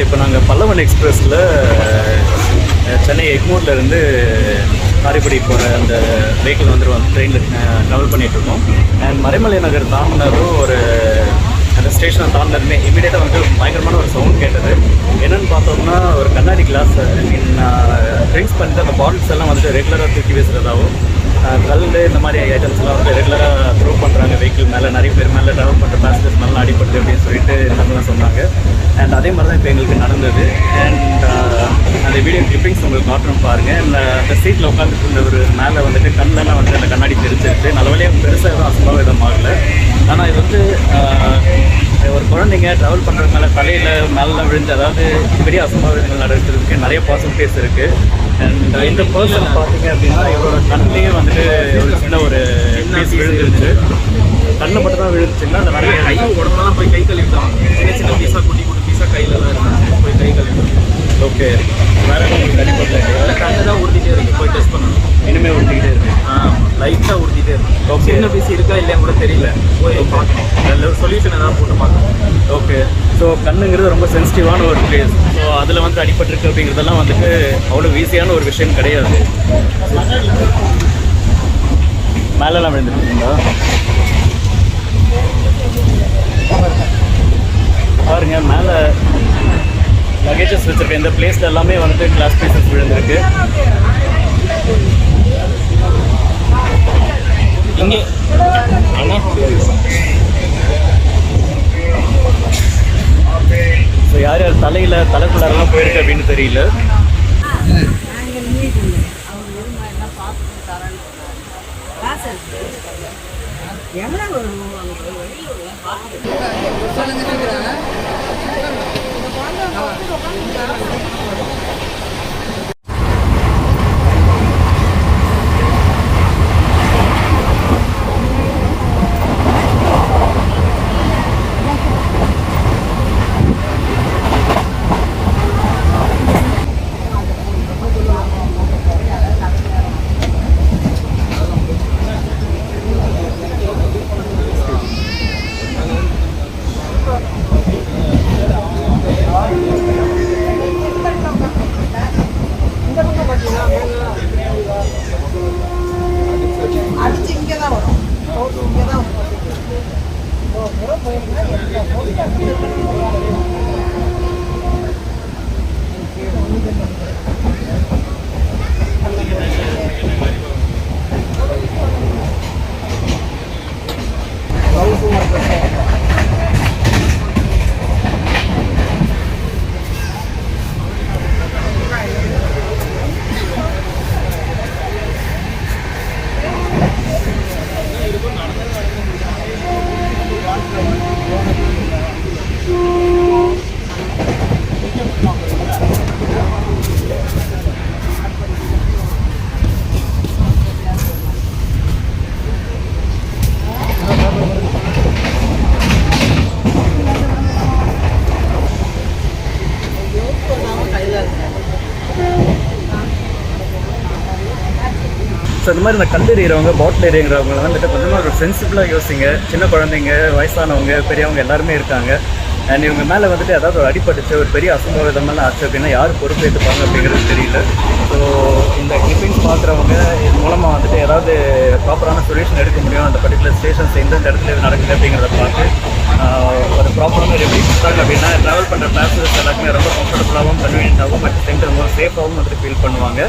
இப்போ நாங்கள் பல்லவன் எக்ஸ்பிரஸில் சென்னை எக்மோர்ல இருந்து காரைக்குடி போகிற அந்த வெஹிக்கிள் வந்துடுவோம் ட்ரெயினில் ட்ராவல் பண்ணிகிட்ருக்கோம் அண்ட் மறைமலை நகர் தாண்டினதும் ஒரு அந்த ஸ்டேஷனை தாண்டினதுமே இமீடியட்டாக வந்து பயங்கரமான ஒரு சவுண்ட் கேட்டது. என்னென்னு பார்த்தோம்னா ஒரு கண்ணாடி கிளாஸ் ஐ மீன் ட்ரிங்க்ஸ் பண்ணிட்டு அந்த பாட்டில்ஸ் எல்லாம் வந்துட்டு ரெகுலராக தூக்கி வீசுகிறதாகவும் கல் இந்த மாதிரி ஐட்டம்ஸ்லாம் வந்து ரெகுலராக வெஹிக்கிள் மேலே நிறைய பேர் மேலே ட்ராவல் பண்ணுற பேசஞ்சர்ஸ் மேலே அடிப்படுது அப்படின்னு சொல்லிட்டு நம்மளாம் சொன்னாங்க. அண்ட் அதே மாதிரி தான் இப்போ எங்களுக்கு நடந்தது. அண்ட் uh, அந்த வீடியோ கிளிப்பிங்ஸ் உங்களுக்கு காட்டுறோம் பாருங்கள் அந்த அந்த சீட்டில் உட்காந்துட்டு இருந்த ஒரு மேலே வந்துட்டு கண்ணெல்லாம் வந்து அந்த கண்ணாடி தெரிஞ்சிருச்சு. நல்ல வழியாக பெருசாக எதுவும் அசம்பாவிதம் ஆகலை. ஆனால் இது வந்து uh, ஒரு குழந்தைங்க ட்ராவல் பண்ணுறது மேலே தலையில் மேலாம் விழுந்து அதாவது பெரிய அசம்பாவிதங்கள் நடக்கிறதுக்கு நிறைய பாசிட்டிவ்ஸ் இருக்குது அண்ட் இந்த பர்சன் பார்த்தீங்க அப்படின்னா இவரோட கண்ணிலேயே வந்துட்டு ஒரு சின்ன ஒரு பீஸ் விழுந்துருச்சு கண்ணை மட்டும் தான் விழுந்துச்சுன்னா அந்த நிறைய கை உடம்பெல்லாம் போய் கை கழுவிட்டான் சின்ன சின்ன பீஸா குட்டி குட்டி பீஸா கையில தான் இருந்துச்சு போய் கை கழுவிட்டான் ஓகே. வேற இல்லை கண்ணு தான் உறுத்திட்டே இருக்கு. போய் டெஸ்ட் பண்ணணும். இனிமேல் ஊற்றிக்கிட்டே இருக்கு. லைட்டாக உறுத்திட்டே இருக்கு. சின்ன பீஸ் இருக்கா இல்லையான்னு கூட தெரியல. போய் பார்க்கணும். அதில் சொல்யூஷன் ஏதாவது போட்டு பார்க்கணும். ஓகே. ஸோ கண்ணுங்கிறது ரொம்ப சென்சிட்டிவான ஒரு பிளேஸ் ஸோ அதில் வந்து அடிபட்டிருக்கு அப்படிங்கிறதெல்லாம் வந்துட்டு அவ்வளோ ஈஸியான ஒரு விஷயம் கிடையாது. மேலெல்லாம் விழுந்துருக்கீங்களா பாருங்க மேலே லகேஜஸ் வச்சிருக்க இந்த பிளேஸில் எல்லாமே வந்துட்டு கிளாஸ் பீசஸ் விழுந்திருக்கு. இங்கே அண்ணா? ஸோ யார் யார் தலையில் தலைக்குள்ளாரெல்லாம் போயிருக்கு அப்படின்னு தெரியல. நாங்கள் queda uno. ஸோ இந்த மாதிரி இந்த கல் எறிகிறவங்க பாட்டில் எறிகிறவங்க வந்துட்டு கொஞ்சமாக ஒரு சென்சிபிளாக யோசிங்க. சின்ன குழந்தைங்க வயசானவங்க பெரியவங்க எல்லாருமே இருக்காங்க. அண்ட் இவங்க மேலே வந்துட்டு ஏதாவது ஒரு அடிபட்டுச்சு ஒரு பெரிய அசம்பாவிதமெல்லாம் ஆச்சு அப்படின்னா யார் பொறுப்பேற்றுப்பாங்க அப்படிங்கிறது தெரியல. ஸோ இந்த கிளிப்பிங்ஸ் பார்க்குறவங்க இது மூலமாக வந்துட்டு ஏதாவது ப்ராப்பரான சொல்யூஷன் எடுக்க முடியும். அந்த பர்டிகுலர் ஸ்டேஷன்ஸ் எந்தெந்த இடத்துல இது நடக்குது அப்படிங்கிறத பார்த்து ஒரு ப்ராப்பரான எப்படி கொடுத்தாங்க அப்படின்னா ட்ராவல் பண்ணுற பேசஞ்சர்ஸ் எல்லாருமே ரொம்ப கம்ஃபர்டபுளாகவும் கன்வீனியன்ட்டாகவும் அட் சேம் ரொம்ப சேஃபாகவும் வந்துட்டு ஃபீல் பண்ணுவாங்க.